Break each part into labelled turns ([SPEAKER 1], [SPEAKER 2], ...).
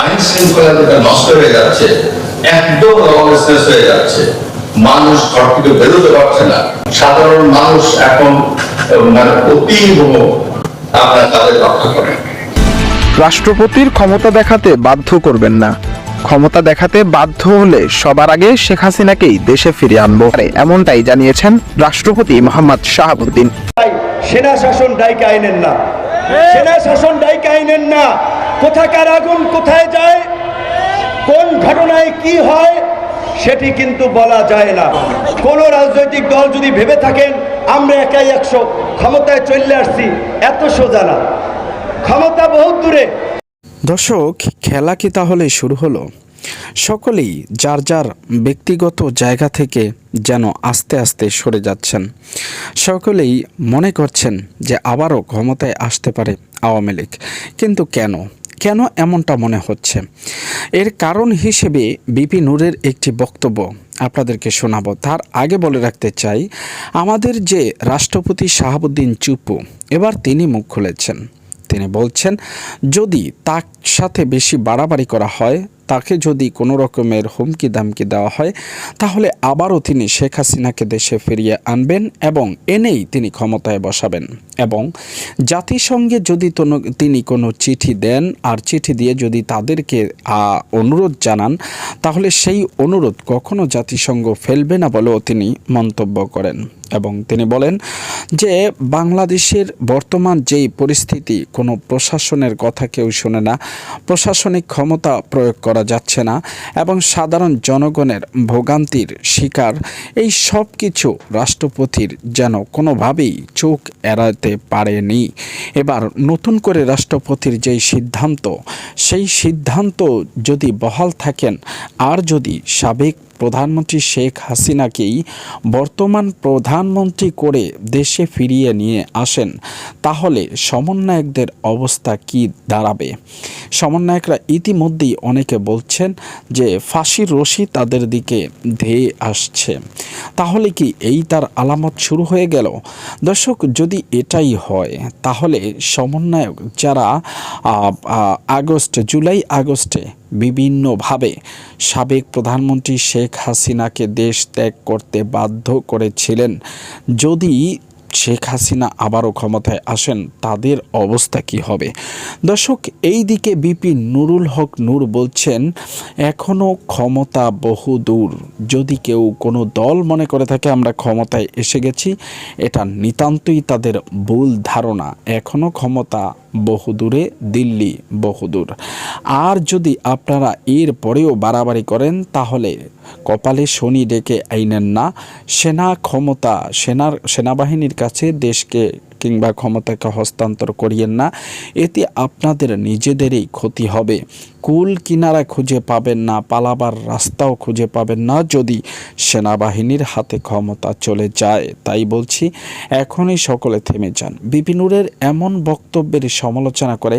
[SPEAKER 1] আইন শৃঙ্খলা যেটা নষ্ট হয়ে যাচ্ছে একদম লবলেসনেস হয়ে যাচ্ছে। মানুষ ঘর থেকে বেরোতে পারছে না। সাধারণ মানুষ এখন মানে অতীব আপনার তাদের রক্ষা করেন।
[SPEAKER 2] রাষ্ট্রপতির ক্ষমতা দেখাতে বাধ্য করবেন না। ক্ষমতা দেখাতে বাধ্য হলে সবার আগে শেখ হাসিনাকেই দেশে ফিরিয়ে আনব। এমনটাই জানিয়েছেন রাষ্ট্রপতি মোহাম্মদ শাহাবুদ্দিন।
[SPEAKER 3] সেনা শাসন ডাইকে আইনেন না। সেনা শাসন ডাইকে আইনেন না। কোথাকার আগুন কোথায় যায়? কোন ঘটনায় কি হয়? সেটি কিন্তু বলা যায় না। কোন রাজনৈতিক দল যদি ভেবে থাকেন, আমরা একাই একশো, ক্ষমতায় চলে আসছি, এত সোজা না। ক্ষমতা বহুত দূরে।
[SPEAKER 2] দর্শক, খেলা কি তাহলে শুরু হলো? সকলেই যার যার ব্যক্তিগত জায়গা থেকে যেন আস্তে আস্তে সরে যাচ্ছেন। সকলেই মনে করছেন যে আবারও ক্ষমতায় আসতে পারে আওয়ামী লীগ। কিন্তু কেন? কেন এমনটা মনে হচ্ছে? এর কারণ হিসেবে বিপি নূরের একটি বক্তব্য আপনাদেরকে শোনাব। তার আগে বলে রাখতে চাই, আমাদের যে রাষ্ট্রপতি শাহাবুদ্দিন চুপু, এবার তিনি মুখ খুলেছেন। তিনি বলছেন, যদি তার সাথে বেশি বাড়াবাড়ি করা হয় তাকে যদি কোনো রকমের হুমকি দামকি দেওয়া হয়, তাহলে আবারও তিনি শেখ হাসিনাকে দেশে ফিরিয়ে আনবেন এবং এনেই তিনি ক্ষমতায় বসাবেন। এবং জাতিসংঘে যদি তোনো- কোনো চিঠি দেন আর চিঠি দিয়ে যদি তাদেরকে অনুরোধ জানান, তাহলে সেই অনুরোধ কখনো জাতিসংঘ ফেলবে না বলেও তিনি মন্তব্য করেন। এবং তিনি বলেন যে বাংলাদেশের বর্তমান যেই পরিস্থিতি, কোনো প্রশাসনের কথা কেউ শোনে না। প্রশাসনিক ক্ষমতা প্রয়োগ করা যাচ্ছে না এবং সাধারণ জনগণের ভোগান্তির শিকার। এই সব কিছু রাষ্ট্রপতির যেন কোনোভাবেই চোখ এড়াতে পারেনি। এবার নতুন করে রাষ্ট্রপতির যেই সিদ্ধান্ত, সেই সিদ্ধান্ত যদি বহাল থাকেন, আর যদি সাবেক প্রধানমন্ত্রী শেখ হাসিনাকেই বর্তমান প্রধানমন্ত্রী করে দেশে ফিরিয়ে নিয়ে আসেন। তাহলে সমন্বয়কদের অবস্থা কি দাঁড়াবে? সমন্বয়করা ইতিমধ্যেই অনেকে বলছেন যে ফাঁসির রশি তাদের দিকে ধেয়ে আসছে। তাহলে কি এই তার আলামত শুরু হয়ে গেল? দর্শক, যদি এটাই হয়, তাহলে সমন্বয়ক যারা আগস্ট, জুলাই আগস্টে বিভিন্নভাবে সাবেক প্রধানমন্ত্রী শেখ হাসিনাকে দেশ ত্যাগ করতে বাধ্য করেছিলেন। যদি শেখ হাসিনা আবারও ক্ষমতায় আসেন, তাদের অবস্থা কি হবে? দর্শক এই দিকে বিপি নুরুল হক নূর বলছেন এখনও ক্ষমতা বহু দূর। যদি কেউ কোনো দল মনে করে থাকে আমরা ক্ষমতায় এসে গেছি, এটা নিতান্তই তাদের ভুল ধারণা। এখনও ক্ষমতা বহুদূরে দিল্লি বহুদূর আর যদি আপনারা এর পরেও বাড়াবাড়ি করেন, তাহলে কপালে শনি ডেকে আইনেন না। সেনা ক্ষমতা, সেনার সেনাবাহিনীর কাছে দেশকে কিংবা ক্ষমতাকে হস্তান্তর করিয়েন না এতে আপনাদের নিজেদেরই ক্ষতি হবে। কুল কিনারা খুঁজে পাবেন না, পালাবার রাস্তাও খুঁজে পাবেন না। যদি সেনাবাহিনীর হাতে ক্ষমতা চলে যায়, তাই বলছি, এখনই সকলে থেমে যান। বিপিনুরের এমন বক্তব্যের সমালোচনা করে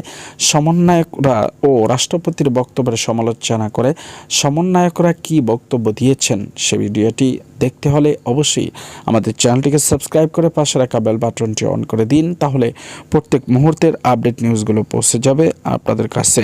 [SPEAKER 2] সমন্বয়করা ও রাষ্ট্রপতির বক্তব্যের সমালোচনা করে সমন্বয়করা কি বক্তব্য দিয়েছেন সে ভিডিওটি দেখতে হলে অবশ্যই আমাদের চ্যানেলটিকে সাবস্ক্রাইব করে পাশে রাখা বেল বাটনটি অন করে দিন, তাহলে প্রত্যেক মুহূর্তের আপডেট নিউজগুলো পৌঁছে যাবে আপনাদের কাছে।